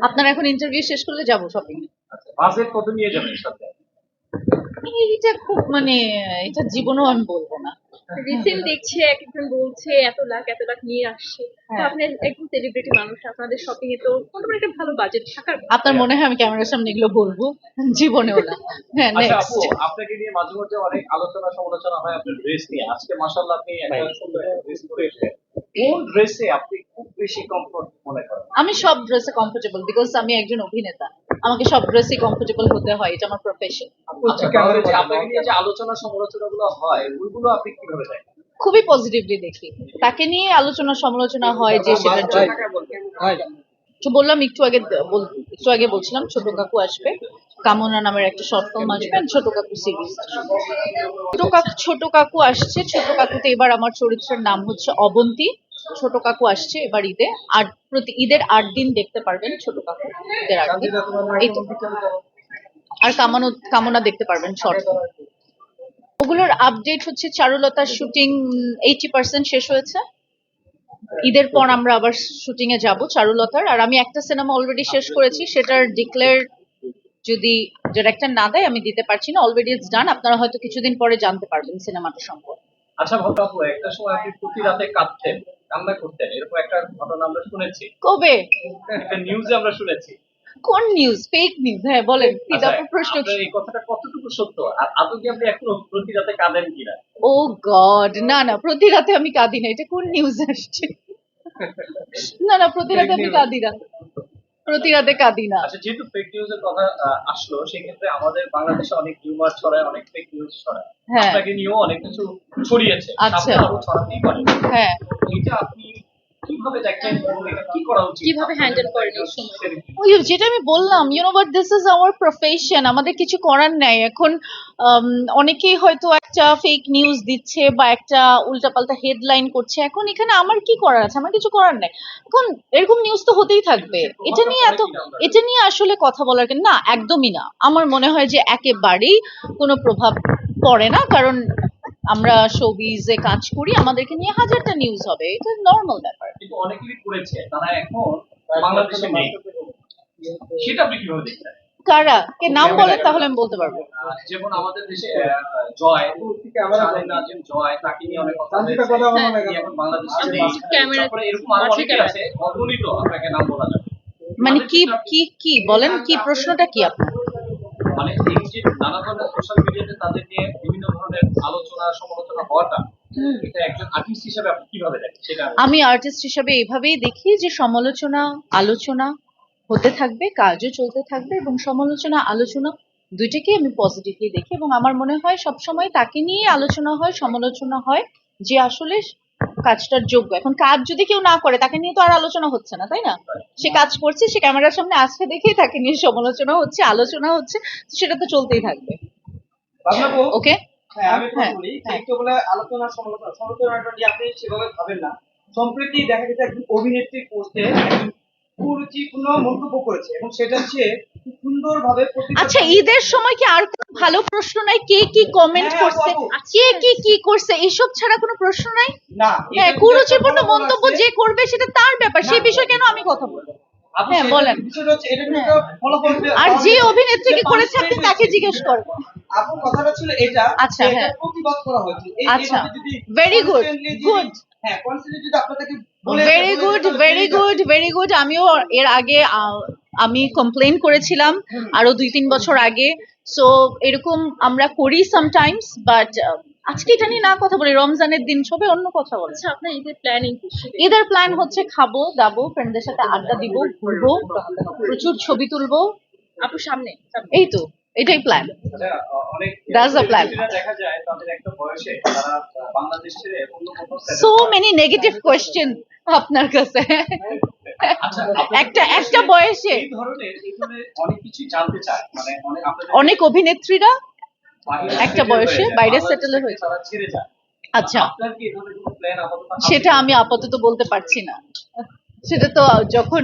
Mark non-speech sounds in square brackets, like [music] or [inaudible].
আপনারা এখন ইন্টারভিউ শেষ করলে যাব শপিং বাজেট কত নিয়ে যাবেন সাথে? এইটা খুব মানে এটা জীবনেও আমি বলব না। রিসেন্ট দেখছি একজন বলছে এত লাখ এত লাখ নিয়ে আসছে। হ্যাঁ। আপনি একজন সেলিব্রিটি মানুষ আপনাদের শপিং এ তো মোটামুটি একটা ভালো বাজেট থাকার আপনার মনে হয় আমি ক্যামেরার সামনে এগুলো বলব? জীবনেও না। হ্যাঁ আচ্ছা নেক্সট আপনাকে নিয়ে মাঝে মধ্যে অনেক আলোচনা সমালোচনা হয় আপনার ড্রেস নিয়ে। আজকে মাশাআল্লাহ আপনি একটা সুন্দর ড্রেস পরে এসেছেন। কোন ড্রেসে আপনি বেশি কমফোর্ট মনে করেন আমি সব ড্রেসে কমফোর্টেবল বিকজ আমি একজন অভিনেতা। আমাকে সব ড্রেসে কমফোর্টেবল হতে হয় এটা আমার প্রফেশন আচ্ছা যে আপনাকে নিয়ে যে আলোচনা সমালোচনা গুলো হয় ওইগুলো আপনি কীভাবে দেখেন? খুবই পজিটিভলি দেখি। তাকে নিয়ে আলোচনা সমালোচনা হয় যে সেটার জন্য। তো বললাম একটু আগে একটু আগে বলছিলাম ছোট কাকু আসবে। কামনা নামের একটা শর্ট ফিল্ম আসবে ছোট কাকু সিরিজ ছোট কাকু ছোট কাকু আসছে ছোট কাকুতে এবার আমার চরিত্রের নাম হচ্ছে অবন্তী। ছোট কাকু আসছে এবার ঈদে। আর প্রতি ঈদের আট দিন দেখতে পারবেন ছোট কাকু ঈদের আট দিন এই তো। আর কামনা কামনা দেখতে পারবেন শর্ট ওগুলোর আপডেট হচ্ছে চারুলতার শুটিং এইটি পার্সেন্ট শেষ হয়েছে। ঈদের পর আমরা আবার শুটিং এ যাব চারুলতার। আর আমি একটা সিনেমা অলরেডি শেষ করেছি সেটার ডিক্লেয়ার যদি ডিরেক্টর না দেয় আমি দিতে পারছি না। অলরেডি ইটস ডান আপনারা হয়তো কিছুদিন পরে জানতে পারবেন সিনেমাটা সম্পর্কে। আচ্ছা ভাবটা একটা সময় আপনি প্রতি রাতে কাঁদতেন। কান্না করতেন এরকম একটা ঘটনা আমরা শুনেছি। কবে? একটা নিউজে আমরা শুনেছি। কোন নিউজ ফেক নিউজ হ্যাঁ বলেন আচ্ছা, প্রশ্ন এই কথাটা কতটুকু সত্য? আর আদৌ কি আপনি এখনও প্রতি রাতে কাঁদেন কিনা? ও গড না না প্রতি রাতে আমি কাঁদি না এটা কোন নিউজ আসছে? [laughs] না না প্রতি রাতে আমি কাঁদি না। প্রতি রাতে কাঁদি না। আচ্ছা যেহেতু ফেক নিউজের কথা আসলো সেক্ষেত্রে আমাদের বাংলাদেশে অনেক রিউমার ছড়ায় অনেক ফেক নিউজ ছড়ায়। হ্যাঁ। আপনাকে নিয়েও অনেক কিছু ছড়িয়েছে। আচ্ছা। ছড়াতেই পারে। হ্যাঁ। এটা আপনি কীভাবে হ্যান্ডেল করেন এই সময়? যেটা আমি বললাম you know but this is our profession আমাদের কিছু করার নাই। এখন অনেকেই হয়তো একটা ফেক নিউজ দিচ্ছে বা একটা উল্টাপাল্টা হেডলাইন করছে। এখন এখানে আমার কি করার আছে? আমার কিছু করার নাই। এখন এরকম নিউজ তো হতেই থাকবে। এটা নিয়ে এত এটা নিয়ে আসলে কথা বলার না একদমই না। আমার মনে হয় যে একেবারেই কোনো প্রভাব পড়ে না কারণ আমরা শোবিজে কাজ করি আমাদেরকে নিয়ে হাজারটা নিউজ হবে এটা নর্মাল ব্যাপার। কিন্তু অনেকেরই করেছে তারা এখন বাংলাদেশে নেই। সেটা আপনি কীভাবে দেখছেন? কারা? কে নাম বলেন তাহলে আমি বলতে পারব। যেমন আমাদের দেশে জয় জয় তাকে নিয়ে অনেক কথা হয়েছে। এখন বাংলাদেশে নেই। ক্যামেরা- তারপরে এরকম আরও অনেকে আছে অগণিত আপনাকে নাম বলা যাবে। মানে কি কি কি বলেন? কি প্রশ্নটা কি আপনার? মানে এই যে নানা ধরনের সোশ্যাল মিডিয়াতে তাদের নিয়ে বিভিন্ন ধরনের আলোচনা সমালোচনা হওয়াটা আমি আর্টিস্ট হিসাবে এভাবেই দেখি যে সমালোচনা আলোচনা হতে থাকবে কাজও চলতে থাকবে এবং সমালোচনা আলোচনা দুইটাকেই আমি পজিটিভলি দেখি এবং আমার মনে হয় সবসময় তাকে নিয়ে আলোচনা হয় সমালোচনা হয় যে আসলে কাজটার যোগ্য। এখন কাজ যদি কেউ না করে তাকে নিয়ে তো আর আলোচনা হচ্ছে না তাই না? সে কাজ করছে সে ক্যামেরার সামনে আসছে দেখেই তাকে নিয়ে সমালোচনা হচ্ছে আলোচনা হচ্ছে সেটা তো চলতেই থাকবে। ওকে? হ্যাঁ হ্যাঁ, হ্যাঁ। আলোচনা সমালোচনা আপনি সেভাবে ভাবেন না। সম্প্রতি দেখা গেছে একজন অভিনেত্রী পোস্টে কুরুচিপূর্ণ মন্তব্য করেছে এবং সেটা সুন্দরভাবে আচ্ছা ঈদের সময় কি আর কোনো ভালো প্রশ্ন নাই? কে কি কমেন্ট হ্যাঁ, করছে? কে কি কি করছে? এসব ছাড়া কোনো প্রশ্ন নাই? না হ্যাঁ কুরুচিপূর্ণ মন্তব্য যে করবে সেটা তার ব্যাপার। সেই বিষয়ে কেন আমি কথা বলব? হ্যাঁ, বলেন। পেয়ে- আর যে পাওয়া অভিনেত্রী কি করেছে আপনি তাকে জিজ্ঞেস করব আপুর কথাটা ছিল এটা আচ্ছা, হ্যাঁ। প্রতিবাদ করা হয়েছে। আচ্ছা, এইভাবে যদি very হ্যাঁ very good very good very good আমিও এর আগে আমি কমপ্লেন করেছিলাম আরও দুই তিন বছর আগে। সো এরকম আমরা করি সামটাইমস বাট আজকে এটা নিয়ে না কথা বলি রমজানের দিন সবে অন্য কথা বলছে আচ্ছা আপনার ঈদের প্ল্যানিং ঈদের প্ল্যান হচ্ছে খাব দাবো ফ্রেন্ডদের সাথে আড্ডা দিব ঘুরবো প্রচুর ছবি তুলবো। আপু সামনে। এই তো এটাই প্ল্যান আচ্ছা, That's the plan. আপনার কাছে আচ্ছা, একটা একটা বয়সে অনেক মানে অনেক অভিনেত্রীরা একটা বয়সে বাইরে থেকে হয়েছে। আচ্ছা? সেটা আমি আপাতত বলতে পারছি না সেটা তো যখন